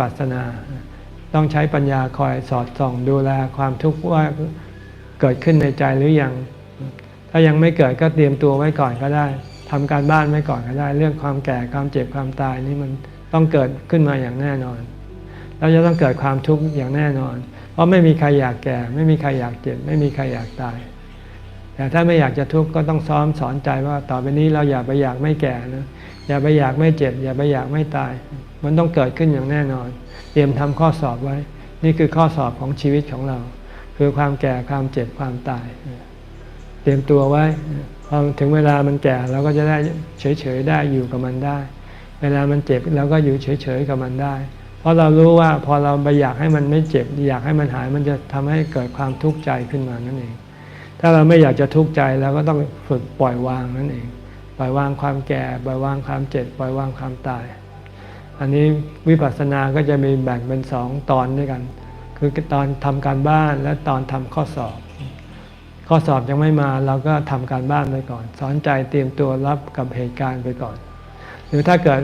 ปัสสนา ต้องใช้ปัญญาคอยสอดส่องดูแลความทุกข์ว่าเกิดขึ้นในใจหรือยัง ถ้ายังไม่เกิดก็เตรียมตัวไว้ก่อนก็ได้ทำการบ้านไว้ก่อนก็ได้ เรื่องความแก่ความเจ็บความตายนี่มันต้องเกิดขึ้นมาอย่างแน่นอนแล้วจะต้องเกิดความทุกข์อย่างแน่นอน เพราะไม่มีใครอยากแก่ ไม่มีใครอยากเจ็บ ไม่มีใครอยากตาย แต่ถ้าไม่อยากจะทุกข์ก็ต้องซ้อมสอนใจว่าต่อไปนี้เราอย่าไปอยากไม่แก่นะอย่าไปอยากไม่เจ็บ อย่าไปอยากไม่ตาย มันต้องเกิดขึ้นอย่างแน่นอน เตรียมทำข้อสอบไว้ นี่คือข้อสอบของชีวิตของเรา คือความแก่ความเจ็บความตาย เตรียมตัวไว้พอถึงเวลามันแก่เราก็จะได้เฉยๆได้อยู่กับมันได้ เวลามันเจ็บเราก็อยู่เฉยๆกับมันได้ เพราะเรารู้ว่าพอเราไปอยากให้มันไม่เจ็บ อยากให้มันหายมันจะทำให้เกิดความทุกข์ใจขึ้นมานั่นเอง ถ้าเราไม่อยากจะทุกข์ใจเราก็ต้องฝึกปล่อยวางนั่นเอง ปล่อยวางความแก่ ปล่อยวางความเจ็บ ปล่อยวางความตาย อันนี้วิปัสสนาก็จะมีแบ่งเป็นสองตอนด้วยกัน คือตอนทำการบ้านและตอนทำข้อสอบ ข้อสอบยังไม่มาเราก็ทำการบ้านไปก่อน สอนใจเตรียมตัวรับกับเหตุการณ์ไปก่อน หรือถ้าเกิด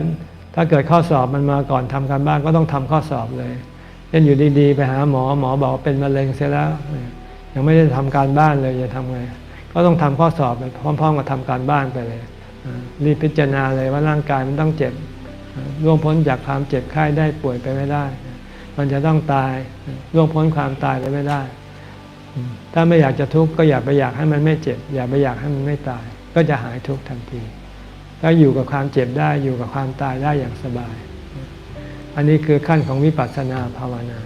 ถ้าเกิดข้อสอบมันมาก่อนทำการบ้านก็ต้องทำข้อสอบเลยเช่นอยู่ดีๆ ไปหาหมอหมอบอกเป็นมะเร็งเสียแล้ว ยังไม่ได้ทำการบ้านเลยจะทำไง ก็ต้องทำข้อสอบไปพร้อม ๆ กับทำการบ้านไปเลยรีบพิจารณาเลยว่าร่างกายมันต้องเจ็บอ่วงพ้นจากความเจ็บไข้ได้ป่วยไปไม่ได้ มันจะต้องตายล่วงพ้นความตายไปไม่ได้ ถ้าไม่อยากจะทุกข์ก็อย่าไปอยากให้มันไม่เจ็บ อย่าไปอยากให้มันไม่ตาย ก็จะหายทุกข์ทันทีก็อยู่กับความเจ็บได้อยู่กับความตายได้อย่างสบาย อันนี้คือขั้นของวิปัสสนาภาวนา